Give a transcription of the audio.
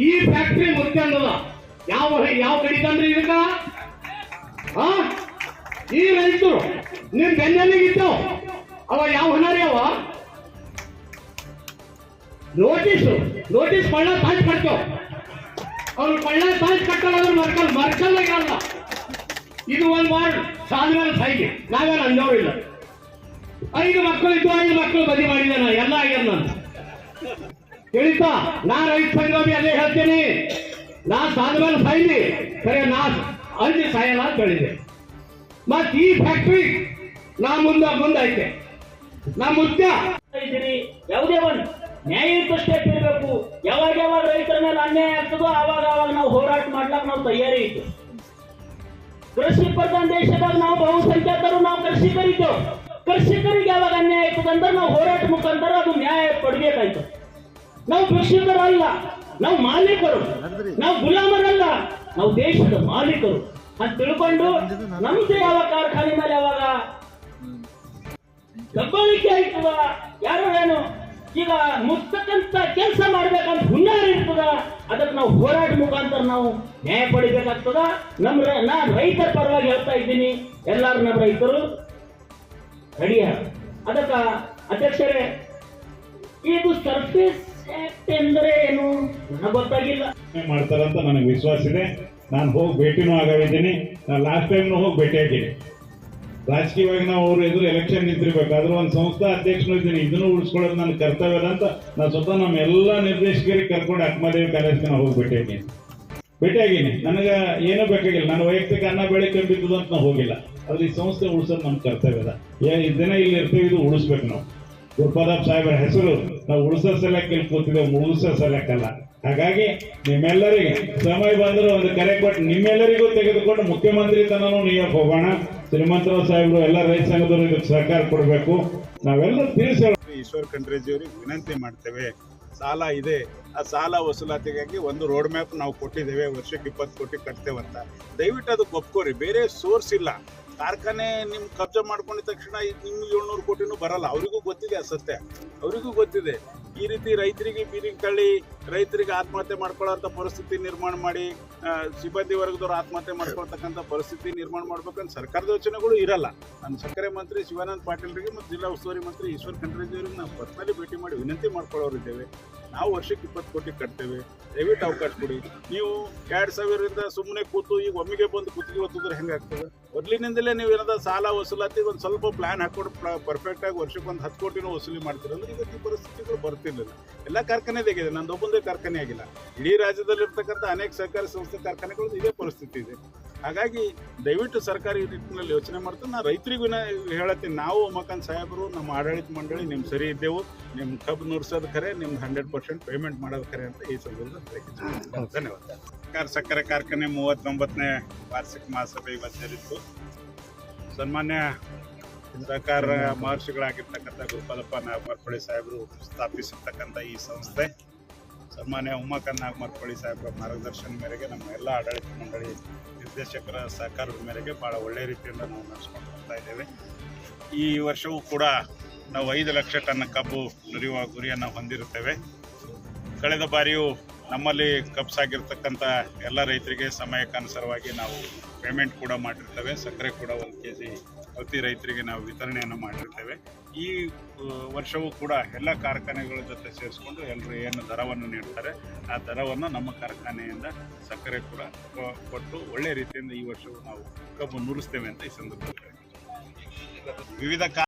ಈ ಫ್ಯಾಕ್ಟ್ರಿ ಮುಖ್ಯಂದದ ಯಾವ ಯಾವ ಕಡಿತಂದ್ರಿ ಇದಕ್ಕ ಆ, ಈ ರೈತರು ನಿಮ್ ಬೆನ್ನಲ್ಲಿಗೆ ಇತ್ತು ಅವ ಯಾವ ಹಣರಿ ಅವ? ನೋಟಿಸ್ ನೋಟಿಸ್ ಪಳ್ಳ ತಾಜ್ ಕಟ್ಟೋ ಅವ್ರು ಪಳ್ಳ ತಾಜ್ ಕಟ್ಟಲ್ಲ ಮರ್ಕಲ್ ಮರ್ಕಲ್ ಆಗಲ್ಲ ಇದು ಒಂದ್ ವಾರ್ಡ್ ಸಾಧನ ಸೈಗೆ ನಾವೇನು ಅಂದವರಿಲ್ಲ ಐದು ಮಕ್ಕಳು ಇದ್ದು ಐದು ಮಕ್ಕಳು ಬದಿ ನಾ ಎಲ್ಲ ಆಗ್ಯಾರ ನಾನು ತಿಳಿತಾ ನಾ ರೈತ ಸಂಘವಿ ಅಲ್ಲೇ ಹೇಳ್ತೀನಿ. ನಾ ಸಾಧನ ಸಾಯ್ಲಿ. ಸರಿ ನಾ ಅಲ್ಲಿ ಸಾಯಲ್ಲ ಅಂತ ಹೇಳಿದೆ. ಮತ್ ಈ ಫ್ಯಾಕ್ಟ್ರಿ ನಾ ಮುಂದೆ ಮುಂದೈತೆ ನಾ ಮುದ್ದ ಇದ್ದೀರಿ ಯಾವುದೇ ಒಂದು ನ್ಯಾಯಯುತ ಸ್ಟೆಪ್ ಇರಬೇಕು. ಯಾವಾಗ ಯಾವಾಗ ರೈತರ ಮೇಲೆ ಅನ್ಯಾಯ ಆಗ್ತದೋ ಅವಾಗ ಅವಾಗ ನಾವು ಹೋರಾಟ ಮಾಡ್ಲಾಕ ನಾವು ತಯಾರಿ ಇತ್ತು ಕೃಷಿ ಪ್ರಧಾನ ದೇಶದಾಗ ನಾವು ಬಹುಸಂಖ್ಯಾತರು, ನಾವು ಕೃಷಿಕರಿದ್ದೆವು ಕೃಷಿಕರಿಗೆ ಯಾವಾಗ ಅನ್ಯಾಯ ಆಯ್ತದಂದ್ರೆ ನಾವು ಹೋರಾಟ ಮುಖಾಂತರ ಅದು ನ್ಯಾಯ ಪಡ್ಬೇಕಾಯ್ತು. ನಾವು ಕೃಷಿಕರಲ್ಲ ನಾವು ಮಾಲೀಕರು ನಾವು ಗುಲಾಮರಲ್ಲ ನಾವು ದೇಶದ ಮಾಲೀಕರು. ಅಂತ ತಿಳ್ಕೊಂಡು ನಮ್ದು ಯಾವ ಕಾರ್ಖಾನೆ ಮೇಲೆ ಯಾವಾಗ ದಬ್ಬಾಳಿಕೆ ಆಯ್ತದ ಯಾರೋ ಏನು ಈಗ ಮುಕ್ತಕ್ಕಂತ ಕೆಲಸ ಮಾಡ್ಬೇಕಂತ ಹುನ್ನಾರ ಇರ್ತದ ಅದಕ್ಕೆ ನಾವು ಹೋರಾಟ ಮುಖಾಂತರ ನಾವು ನ್ಯಾಯ ಪಡಿಬೇಕಾಗ್ತದ. ನಮ್ಮ ನಾನ್ ರೈತರ ಪರವಾಗಿ ಹೇಳ್ತಾ ಇದ್ದೀನಿ ಎಲ್ಲಾರು ನಮ್ಮ ರೈತರು ರೆಡಿಯ ಅದಕ್ಕ ಅಧ್ಯಕ್ಷರೇ ಇದು ಸರ್ಫೇಸ್ ಎಂದರೆ ಏನು ಗೊತ್ತಾಗಿಲ್ಲ. ಮಾಡ್ತಾರಂತ ನನಗೆ ವಿಶ್ವಾಸ ಇದೆ. ನಾನು ಹೋಗಿ ಭೇಟಿನೂ ಆಗಿದ್ದೀನಿ ನಾನು ಲಾಸ್ಟ್ ಟೈಮ್ನು ಹೋಗಿ ಭೇಟಿಯಾಗಿದ್ದೀನಿ ರಾಜಕೀಯವಾಗಿ ನಾವು ಅವ್ರ ಎದುರು ಎಲೆಕ್ಷನ್ ನಿಂತಿರ್ಬೇಕಾದ್ರೂ ಒಂದು ಸಂಸ್ಥಾ ಅಧ್ಯಕ್ಷನೂ ಇದ್ದೀನಿ. ಇದನ್ನು ಉಳಿಸ್ಕೊಳ್ಳೋದು ನನ್ನ ಕರ್ತವ್ಯ ಅಂತ ನಾನು ಸ್ವತಃ ನಮ್ಮ ಎಲ್ಲ ನಿರ್ದೇಶಕರಿಗೆ ಕರ್ಕೊಂಡು ಅಕ್ಮಾದೇವಿ ಕಾಲೇಜ್ಗೆ ನಾವು ಹೋಗಿ ಭೇಟಿಯಾಗಿದ್ದೀನಿ ಭೇಟಿಯಾಗೀನಿ ನನಗೆ ಏನೂ ಬೇಕಾಗಿಲ್ಲ. ನನ್ನ ವೈಯಕ್ತಿಕ ಅನ್ನ ಬೆಳೆ ಕಂಬಿದ್ದು ಅಂತ ನಾವು ಹೋಗಿಲ್ಲ. ಆದ್ರೆ ಈ ಸಂಸ್ಥೆ ಉಳಿಸೋದು ನಮ್ಮ ಕರ್ತವ್ಯ ಅದ ಏ ಈ ದಿನ ಇಲ್ಲಿ ಇರ್ತೀವಿ, ಇದು ಉಳಿಸ್ಬೇಕು ನಾವು. ಗುರುಪಾದಪ್ ಸಾಹೇಬರ ಹೆಸರು ನಾವು ಉಳಿಸೋ ಸಲಕ್ಕೆ ಇಲ್ಲಿ ಕೂತಿದ್ದೇವೆ ಉಳಿಸೋ ಸಲಕ್ಕಲ್ಲ. ಹಾಗಾಗಿ ನಿಮ್ಮೆಲ್ಲರಿಗೆ ಸಮಯ ಬಂದರೂ ಒಂದು ಕರೆ ಕೊಟ್ಟು ನಿಮ್ಮೆಲ್ಲರಿಗೂ ತೆಗೆದುಕೊಂಡು ಮುಖ್ಯಮಂತ್ರಿ ತನೂ ನೀಯಕ್ಕೆ ಹೋಗೋಣ. ಶ್ರೀಮಂತರಾವ್ ಸಾಹೇಬರು ಎಲ್ಲ ರೈತ ಸಂಘದವರು ಇದಕ್ಕೆ ಸಹಕಾರ ಕೊಡಬೇಕು. ನಾವೆಲ್ಲ ತಿಳಿಸಿ ಈಶ್ವರ್ ಖಂಡ್ರೇಜಿಯವರಿಗೆ ವಿನಂತಿ ಮಾಡ್ತೇವೆ. ಸಾಲ ಇದೆ. ಆ ಸಾಲ ವಸೂಲಾತಿಗಾಗಿ ಒಂದು ರೋಡ್ ಮ್ಯಾಪ್ ನಾವು ಕೊಟ್ಟಿದ್ದೇವೆ. ವರ್ಷಕ್ಕೆ ಇಪ್ಪತ್ತು ಕೋಟಿ ಕಟ್ತೇವಂತ. ದಯವಿಟ್ಟು ಅದಕ್ಕೆ ಒಪ್ಕೋರಿ. ಬೇರೆ ಸೋರ್ಸ್ ಇಲ್ಲ. ಕಾರ್ಖಾನೆ ನಿಮ್ ಕಬ್ಜಾ ಮಾಡ್ಕೊಂಡಿದ ತಕ್ಷಣ ನಿಮ್ಗೆ ಏಳ್ನೂರು ಕೋಟಿನೂ ಬರಲ್ಲ. ಅವರಿಗೂ ಗೊತ್ತಿದೆ ಸತ್ಯ. ಅವರಿಗೂ ಗೊತ್ತಿದೆ. ಈ ರೀತಿ ರೈತರಿಗೆ ಬೀದಿಗೆ ತಳ್ಳಿ, ರೈತರಿಗೆ ಆತ್ಮಹತ್ಯೆ ಮಾಡ್ಕೊಳ್ಳೋಂಥ ಪರಿಸ್ಥಿತಿ ನಿರ್ಮಾಣ ಮಾಡಿ ಸಿಬ್ಬಂದಿ ವರ್ಗದವ್ರು ಆತ್ಮಹತ್ಯೆ ಮಾಡ್ಕೊಳ್ತಕ್ಕಂಥ ಪರಿಸ್ಥಿತಿ ನಿರ್ಮಾಣ ಮಾಡ್ಬೇಕಂತ ಸರ್ಕಾರದ ಯೋಚನೆಗಳು ಇರಲ್ಲ. ನಾನು ಸಕ್ಕರೆ ಮಂತ್ರಿ ಶಿವಾನಂದ ಪಾಟೀಲ್ರಿಗೆ ಮತ್ತು ಜಿಲ್ಲಾ ಉಸ್ತುವಾರಿ ಮಂತ್ರಿ ಈಶ್ವರ್ ಖಂಡ್ರೇಜಿ ಅವರಿಗೆ ನಾವು ಪರ್ಸನಲಿ ಭೇಟಿ ಮಾಡಿ ವಿನಂತಿ ಮಾಡ್ಕೊಳ್ಳೋರಿದ್ದೇವೆ. ನಾವು ವರ್ಷಕ್ಕೆ ಇಪ್ಪತ್ತು ಕೋಟಿ ಕಟ್ತೇವೆ. ದಯವಿಟ್ಟು ಅವಕಾಶ ಕೊಡಿ ನೀವು ಎರಡು ಸಾವಿರದಿಂದ ಸುಮ್ಮನೆ ಕೂತು ಈಗ ಒಮ್ಮೆಗೆ ಬಂದು ಕುತ್ತಿಗೆ ಒತ್ತಿದ್ರೆ ಹೆಂಗಾಗ್ತದೆ ಮೊದಲಿನಿಂದಲೇ ನೀವು ಏನಾದ ಸಾಲ ವಸೂಲಾತಿ ಒಂದು ಸ್ವಲ್ಪ ಪ್ಲಾನ್ ಹಾಕೊಂಡು ಪರ್ಫೆಕ್ಟ್ ಆಗಿ ವರ್ಷಕ್ಕೆ ಒಂದು ಹತ್ತು ಕೋಟಿನೂ ವಸೂಲಿ ಮಾಡ್ತೀರ ಅಂದ್ರೆ ಇವತ್ತಿನ ಪರಿಸ್ಥಿತಿಗಳು ಬರ್ತಿರ್ಲಿಲ್ಲ. ಎಲ್ಲ ಕಾರ್ಖಾನೆದಾಗಿದೆ ನಂದು ಒಬ್ಬಂದೇ ಕಾರ್ಖಾನೆ ಆಗಿಲ್ಲ. ಇಡೀ ರಾಜ್ಯದಲ್ಲಿರ್ತಕ್ಕಂಥ ಅನೇಕ ಸಹಕಾರಿ ಸಂಸ್ಥೆ ಕಾರ್ಖಾನೆಗಳು ಇದೇ ಪರಿಸ್ಥಿತಿ ಇದೆ. ಹಾಗಾಗಿ ದಯವಿಟ್ಟು ಸರ್ಕಾರ ಈ ನಿಟ್ಟಿನಲ್ಲಿ ಯೋಚನೆ ಮಾಡ್ತೀನಿ ನಾ ರೈತರಿಗೂ ಹೇಳತ್ತೀನಿ. ನಾವು ಉಮಾಕಾಂತ್ ಸಾಹೇಬರು ನಮ್ಮ ಆಡಳಿತ ಮಂಡಳಿ ನಿಮ್ಮ ಸರಿ ಇದ್ದೆವು. ನಿಮ್ಮ ಕಬ್ಬು ನುರ್ಸೋದು ಖರೆ ನಿಮ್ಗೆ ಹಂಡ್ರೆಡ್ ಪರ್ಸೆಂಟ್ ಪೇಮೆಂಟ್ ಮಾಡೋದು ಖರೆ ಅಂತ ಈ ಸಂದರ್ಭದಲ್ಲಿ ಧನ್ಯವಾದ. ಸರ್ಕಾರ ಸಕ್ಕರೆ ಕಾರ್ಖಾನೆ ಮೂವತ್ತೊಂಬತ್ತನೇ ವಾರ್ಷಿಕ ಮಹಾಸಭೆ ಇವತ್ತು ಸೇರಿತ್ತು ಸನ್ಮಾನ್ಯ ಸರ್ಕಾರ ಮಹರ್ಷಿಗಳಾಗಿರ್ತಕ್ಕಂಥ ಗುರುಪಾಲಪ್ಪ ನಾಗಮರ್ಪಳ್ಳಿ ಸಾಹೇಬರು ಸ್ಥಾಪಿಸಿರ್ತಕ್ಕಂಥ ಈ ಸಂಸ್ಥೆ. ಸನ್ಮಾನ್ಯ ಉಮಾಕಾಂತ್ ಮರ್ಕೊಳ್ಳಿ ಸಾಹೇಬರ ಮಾರ್ಗದರ್ಶನ ಮೇರೆಗೆ ನಮ್ಮ ಎಲ್ಲ ಆಡಳಿತ ಮಂಡಳಿ ನಿರ್ದೇಶಕರ ಸಹಕಾರದ ಮೇರೆಗೆ ಭಾಳ ಒಳ್ಳೆಯ ರೀತಿಯಿಂದ ನಾವು ನಡೆಸ್ಕೊಂಡು ಬರ್ತಾ ಇದ್ದೇವೆ. ಈ ವರ್ಷವೂ ಕೂಡ ನಾವು ಐದು ಲಕ್ಷ ಟನ್ ಕಬ್ಬು ನುರಿಯುವ ಗುರಿಯನ್ನು ಹೊಂದಿರುತ್ತೇವೆ. ಕಳೆದ ಬಾರಿಯೂ ನಮ್ಮಲ್ಲಿ ಕಬ್ಸಾಗಿರ್ತಕ್ಕಂಥ ಎಲ್ಲ ರೈತರಿಗೆ ಸಮಯಕ್ಕನುಸಾರವಾಗಿ ನಾವು ಪೇಮೆಂಟ್ ಕೂಡ ಮಾಡಿರ್ತೇವೆ. ಸಕ್ಕರೆ ಕೂಡ ಒಂದು ಕೆ ಜಿ ಪ್ರತಿ ರೈತರಿಗೆ ನಾವು ವಿತರಣೆಯನ್ನು ಮಾಡಿರ್ತೇವೆ. ಈ ವರ್ಷವೂ ಕೂಡ ಎಲ್ಲ ಕಾರ್ಖಾನೆಗಳ ಜೊತೆ ಸೇರಿಸ್ಕೊಂಡು ಎಲ್ಲರೂ ಏನು ದರವನ್ನು ನೀಡ್ತಾರೆ, ಆ ದರವನ್ನು ನಮ್ಮ ಕಾರ್ಖಾನೆಯಿಂದ ಸಕ್ಕರೆ ಕೂಡ ಕೊಟ್ಟು ಒಳ್ಳೆಯ ರೀತಿಯಿಂದ ಈ ವರ್ಷವೂ ನಾವು ಕಬ್ಬು ನುರಿಸ್ತೇವೆ ಅಂತ ಈ ಸಂದರ್ಭದಲ್ಲಿ ವಿವಿಧ